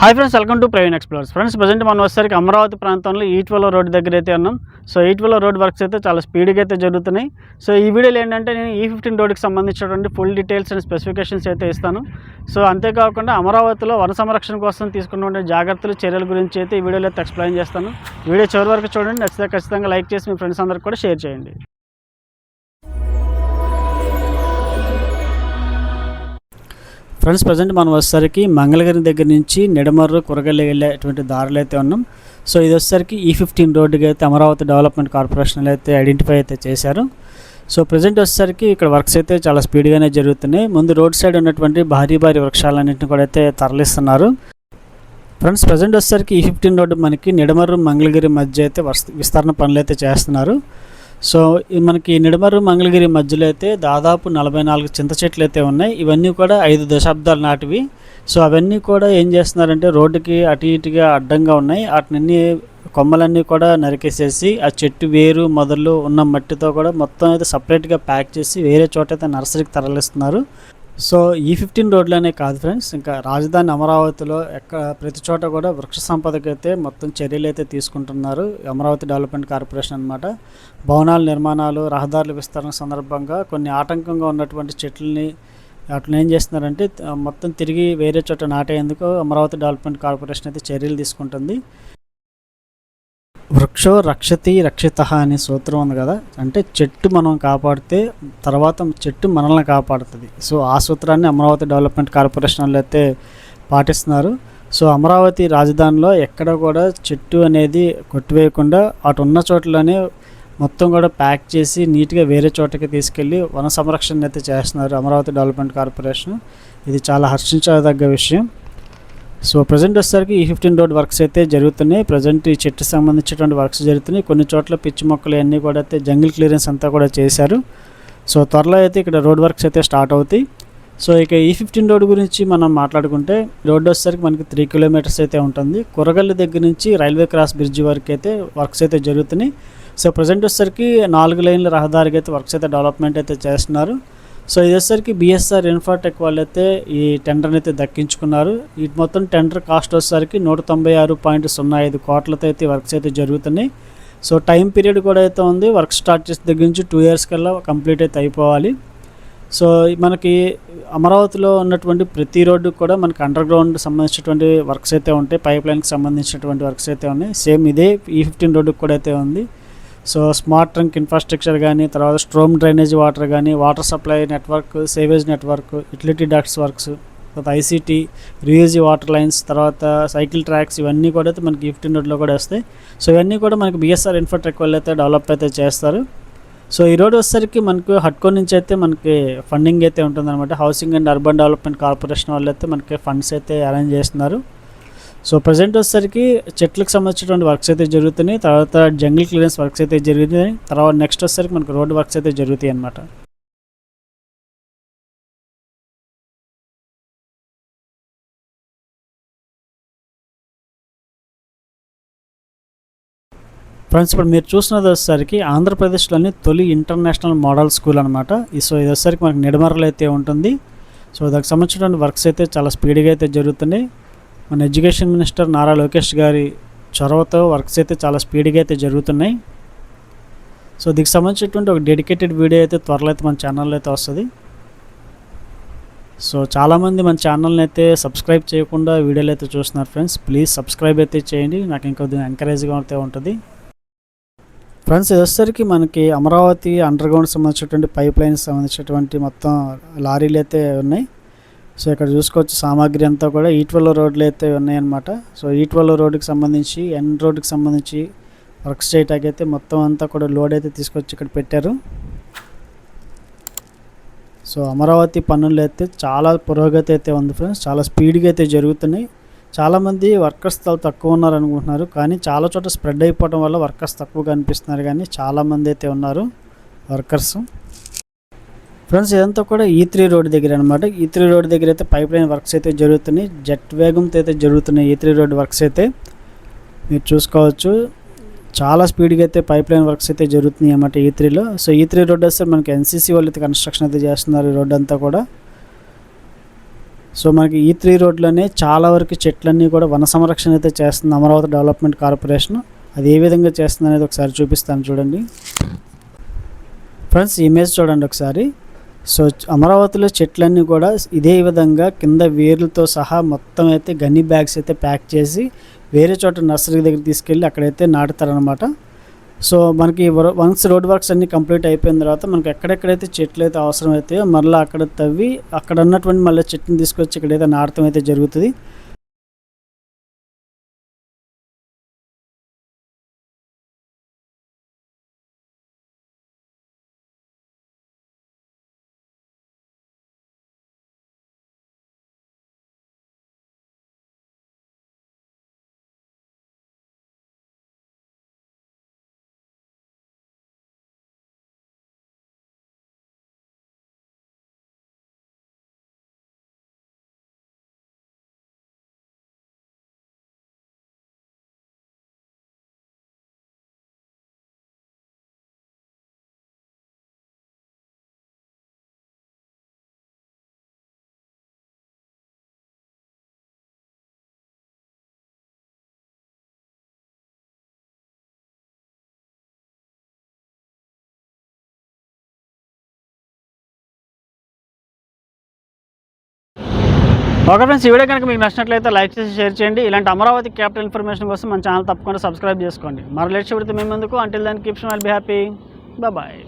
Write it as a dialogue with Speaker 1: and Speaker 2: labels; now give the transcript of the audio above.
Speaker 1: Hi friends welcome to Praveen explores friends present మనం వచ్చేసరికి అమరావతి ప్రాంతంలో ఈట్వెల్లో రోడ్ దగ్గర అయితే ఉన్నాం. సో ఈట్వెల్లో రోడ్ వర్క్స్ అయితే చాలా స్పీడ్గా అయితే జరుగుతున్నాయి. సో ఈ వీడియోలో ఏంటంటే నేను ఈ ఫిఫ్టీన్ రోడ్కి సంబంధించినటువంటి ఫుల్ డీటెయిల్స్ అండ్ స్పెసిఫికేషన్స్ అయితే ఇస్తాను. సో అంతేకాకుండా అమరావతిలో వన సంరక్షణ కోసం తీసుకున్నటువంటి జాగ్రత్తలు చర్యల గురించి అయితే ఈ వీడియోలో అయితే ఎక్స్ప్లెయిన్ చేస్తాను. వీడియో చివరి వరకు చూడండి. నచ్చితే ఖచ్చితంగా లైక్ చేసి మీ ఫ్రెండ్స్ అందరికి కూడా షేర్ చేయండి. ఫ్రెండ్స్ ప్రజెంట్ మనం వచ్చేసరికి మంగళగిరి దగ్గర నుంచి నిడమర్రు కూరగాయలు వెళ్ళేటువంటి దారులు అయితే ఉన్నాం. సో ఇది వచ్చేసరికి e ఈ ఫిఫ్టీన్ రోడ్డుకి అయితే అమరావతి డెవలప్మెంట్ కార్పొరేషన్ అయితే ఐడెంటిఫై అయితే చేశారు. సో ప్రజెంట్ వచ్చేసరికి ఇక్కడ వర్క్స్ అయితే చాలా స్పీడ్గానే జరుగుతున్నాయి. ముందు రోడ్ సైడ్ ఉన్నటువంటి భారీ భారీ వృక్షాలన్నింటిని కూడా అయితే తరలిస్తున్నారు. ఫ్రెండ్స్ ప్రజెంట్ వచ్చేసరికి e ఈ ఫిఫ్టీన్ రోడ్డు మనకి నిడమర్రు మంగళగిరి మధ్య అయితే విస్తరణ పనులు అయితే చేస్తున్నారు. సో మనకి నిడమరు మంగళగిరి మధ్యలో అయితే దాదాపు నలభై నాలుగు చింత చెట్లు అయితే ఉన్నాయి. ఇవన్నీ కూడా ఐదు దశాబ్దాల నాటివి. సో అవన్నీ కూడా ఏం చేస్తున్నారంటే రోడ్డుకి అటు ఇటుగా అడ్డంగా ఉన్నాయి. వాటిని కొమ్మలన్నీ కూడా నరికేసేసి ఆ చెట్టు వేరు మొదలు ఉన్న మట్టితో కూడా మొత్తం అయితే సపరేట్గా ప్యాక్ చేసి వేరే చోట అయితే నర్సరీకి తరలిస్తున్నారు. సో ఈ ఫిఫ్టీన్ రోడ్లనే కాదు ఫ్రెండ్స్. ఇంకా రాజధాని అమరావతిలో ఎక్కడ ప్రతి చోట కూడా వృక్ష సంపదకి అయితే మొత్తం చర్యలు అయితే తీసుకుంటున్నారు. అమరావతి డెవలప్మెంట్ కార్పొరేషన్ అన్నమాట. భవనాల నిర్మాణాలు రహదారుల విస్తరణ సందర్భంగా కొన్ని ఆటంకంగా ఉన్నటువంటి చెట్లని వాటిని ఏం చేస్తున్నారంటే మొత్తం తిరిగి వేరే చోట నాటేందుకు అమరావతి డెవలప్మెంట్ కార్పొరేషన్ అయితే చర్యలు తీసుకుంటుంది. వృక్షో రక్షతి రక్షిత అనే సూత్రం ఉంది కదా. అంటే చెట్టు మనం కాపాడితే తర్వాత చెట్టు మనల్ని కాపాడుతుంది. సో ఆ సూత్రాన్ని అమరావతి డెవలప్మెంట్ కార్పొరేషన్ వాళ్ళు అయితే పాటిస్తున్నారు. సో అమరావతి రాజధానిలో ఎక్కడ కూడా చెట్టు అనేది కొట్టివేయకుండా అటు ఉన్న చోట్లనే మొత్తం కూడా ప్యాక్ చేసి నీట్గా వేరే చోటకి తీసుకెళ్ళి వన సంరక్షణ అయితే చేస్తున్నారు అమరావతి డెవలప్మెంట్ కార్పొరేషన్. ఇది చాలా హర్షించదగ్గ విషయం. సో ప్రజెంట్ వచ్చేసరికి ఈ ఫిఫ్టీన్ రోడ్ వర్క్స్ అయితే జరుగుతున్నాయి. ప్రజెంట్ ఈ చెట్టు సంబంధించినటువంటి వర్క్స్ జరుగుతున్నాయి. కొన్ని చోట్ల పిచ్చి మొక్కలు అన్నీ కూడా అయితే జంగిల్ క్లియరెన్స్ అంతా కూడా చేశారు. సో త్వరలో అయితే ఇక్కడ రోడ్ వర్క్స్ అయితే స్టార్ట్ అవుతాయి. సో ఇక ఈ ఫిఫ్టీన్ రోడ్ గురించి మనం మాట్లాడుకుంటే రోడ్డు వచ్చేసరికి మనకి త్రీ కిలోమీటర్స్ అయితే ఉంటుంది. కొరగల్లి దగ్గర నుంచి రైల్వే క్రాస్ బ్రిడ్జ్ వరకు అయితే వర్క్స్ అయితే జరుగుతున్నాయి. సో ప్రజెంట్ వచ్చేసరికి నాలుగు లైన్ల రహదారికి అయితే వర్క్స్ అయితే డెవలప్మెంట్ అయితే చేస్తున్నారు. సో ఇది వచ్చేసరికి బిఎస్ఆర్ ఇన్ఫాటెక్ వాళ్ళు అయితే ఈ టెండర్ని అయితే దక్కించుకున్నారు. ఈ మొత్తం టెండర్ కాస్ట్ వచ్చేసరికి నూట తొంభై ఆరు పాయింట్ సున్నా ఐదు కోట్లతో అయితే వర్క్స్ అయితే జరుగుతున్నాయి. సో టైం పీరియడ్ కూడా అయితే ఉంది. వర్క్ స్టార్ట్ చేసిన దగ్గర నుంచి టూ ఇయర్స్ కల్లా కంప్లీట్ అయితే అయిపోవాలి. సో మనకి అమరావతిలో ఉన్నటువంటి ప్రతి రోడ్డు కూడా మనకి అండర్ గ్రౌండ్ సంబంధించినటువంటి వర్క్స్ అయితే ఉంటాయి. పైప్ లైన్కి సంబంధించినటువంటి వర్క్స్ అయితే ఉన్నాయి. సేమ్ ఇదే e ఈ ఫిఫ్టీన్ రోడ్డుకి కూడా అయితే ఉంది. సో స్మార్ట్ ట్రంక్ ఇన్ఫ్రాస్ట్రక్చర్ కానీ తర్వాత స్ట్రోమ్ డ్రైనేజ్ వాటర్ కానీ water supply network sewage network utility ducts works తర్వాత ఐసీటీ రియూజీ వాటర్ లైన్స్ తర్వాత సైకిల్ ట్రాక్స్ ఇవన్నీ కూడా అయితే మనకి ఫిఫ్టీన్ రోడ్లో కూడా వస్తాయి. సో ఇవన్నీ కూడా మనకి బిఎస్ఆర్ ఇన్ఫ్రాటెక్ వాళ్ళు అయితే డెవలప్ అయితే చేస్తారు. సో ఈ రోడ్ వచ్చేసరికి మనకు హట్కో నుంచి అయితే మనకి ఫండింగ్ అయితే ఉంటుందన్నమాట. Housing and urban development corporation వాళ్ళు అయితే మనకి ఫండ్స్ అయితే అరేంజ్ చేస్తున్నారు. సో ప్రజెంట్ వచ్చేసరికి చెట్లకు సంబంధించినటువంటి వర్క్స్ అయితే జరుగుతున్నాయి. తర్వాత జంగిల్ క్లియరెన్స్ వర్క్స్ అయితే జరుగుతున్నాయి. తర్వాత నెక్స్ట్ వచ్చేసరికి మనకు రోడ్ వర్క్స్ అయితే జరుగుతాయి అన్నమాట. ఫ్రెండ్స్ ఇప్పుడు మీరు చూసినది వచ్చేసరికి ఆంధ్రప్రదేశ్లోని తొలి ఇంటర్నేషనల్ మోడల్ స్కూల్ అనమాట సో ఇది వచ్చేసరికి మనకి నిడమరలు అయితే ఉంటుంది. సో దానికి సంబంధించినటువంటి వర్క్స్ అయితే చాలా స్పీడ్గా అయితే జరుగుతున్నాయి. మన ఎడ్యుకేషన్ మినిస్టర్ నారా లోకేష్ గారి చొరవతో వర్క్స్ అయితే చాలా స్పీడ్గా అయితే జరుగుతున్నాయి. సో దీనికి సంబంధించినటువంటి ఒక డెడికేటెడ్ వీడియో అయితే త్వరలో అయితే మన ఛానల్లో అయితే వస్తుంది. సో చాలామంది మన ఛానల్ని అయితే సబ్స్క్రైబ్ చేయకుండా వీడియోలు అయితే చూస్తున్నారు ఫ్రెండ్స్. ప్లీజ్ సబ్స్క్రైబ్ అయితే చేయండి. నాకు ఇంకొద్ది ఎంకరేజ్గా అయితే ఉంటుంది. ఫ్రెండ్స్ ఏదోసరికి మనకి అమరావతి అండర్ గ్రౌండ్ సంబంధించినటువంటి పైప్ లైన్స్ సంబంధించినటువంటి మొత్తం లారీలు అయితే ఉన్నాయి. సో ఇక్కడ చూసుకోవచ్చు సామాగ్రి అంతా కూడా ఈట్వల్ రోడ్లు అయితే ఉన్నాయన్నమాట. సో ఈట్వల్ రోడ్డుకి సంబంధించి ఎన్ రోడ్డుకి సంబంధించి వర్క్ చేయటానికి అయితే మొత్తం అంతా కూడా లోడ్ అయితే తీసుకొచ్చి ఇక్కడ పెట్టారు. సో అమరావతి పనులు అయితే చాలా పురోగతి అయితే ఉంది ఫ్రెండ్స్. చాలా స్పీడ్గా అయితే జరుగుతున్నాయి. చాలామంది వర్కర్స్ చాలా తక్కువ ఉన్నారు అనుకుంటున్నారు. కానీ చాలా చోట స్ప్రెడ్ అయిపోవడం వల్ల వర్కర్స్ తక్కువగా అనిపిస్తున్నారు. కానీ చాలామంది అయితే ఉన్నారు వర్కర్స్. ఫ్రెండ్స్ ఇదంతా కూడా ఈ త్రీ రోడ్ దగ్గర అనమాట ఈ e త్రీ రోడ్ దగ్గర అయితే పైప్ లైన్ వర్క్స్ అయితే జరుగుతున్నాయి. జెట్ వేగంతో అయితే జరుగుతున్నాయి ఈ e త్రీ రోడ్ వర్క్స్ అయితే మీరు చూసుకోవచ్చు. చాలా స్పీడ్గా అయితే పైప్ లైన్ వర్క్స్ అయితే జరుగుతున్నాయి అన్నమాట e ఈ త్రీలో సో ఈ త్రీ రోడ్ వస్తే మనకి ఎన్సీసీ వాళ్ళు అయితే కన్స్ట్రక్షన్ అయితే చేస్తున్నారు ఈ రోడ్ అంతా కూడా. సో మనకి ఈ త్రీ రోడ్లోనే చాలా వరకు చెట్లన్నీ కూడా వన సంరక్షణ అయితే చేస్తుంది అమరావతి డెవలప్మెంట్ కార్పొరేషన్. అది ఏ విధంగా చేస్తుంది అనేది ఒకసారి చూపిస్తాను చూడండి. ఫ్రెండ్స్ ఇమేజ్ చూడండి ఒకసారి. సో అమరావతిలో చెట్లన్నీ కూడా ఇదే విధంగా కింద వేర్లతో సహా మొత్తం అయితే గన్ని బ్యాగ్స్ అయితే ప్యాక్ చేసి వేరే చోట నర్సరీ దగ్గర తీసుకెళ్ళి అక్కడైతే నాటుతారనమాట సో మనకి వన్స్ రోడ్ వర్క్స్ అన్ని కంప్లీట్ అయిపోయిన తర్వాత మనకి ఎక్కడెక్కడైతే చెట్లు అయితే అవసరం అవుతాయో మళ్ళీ అక్కడ తవ్వి అక్కడ ఉన్నటువంటి మళ్ళీ చెట్టుని తీసుకొచ్చి ఇక్కడైతే నాటడం అయితే జరుగుతుంది. ఓకే ఫ్రెండ్స్ ఈ వీడియో కనుక మీకు నచ్చినట్లయితే లైక్ చేసి షేర్ చేయండి. ఇలాంటి అమరావతి క్యాపిటల్ ఇన్ఫర్మేషన్ కోసం మన ఛానల్ తప్పకుండా సబ్స్క్రైబ్ చేసుకోండి. మరో లేట్ చెబితే మేము ముందుకు. అంటిల్ దాన్ని keeps my be happy boy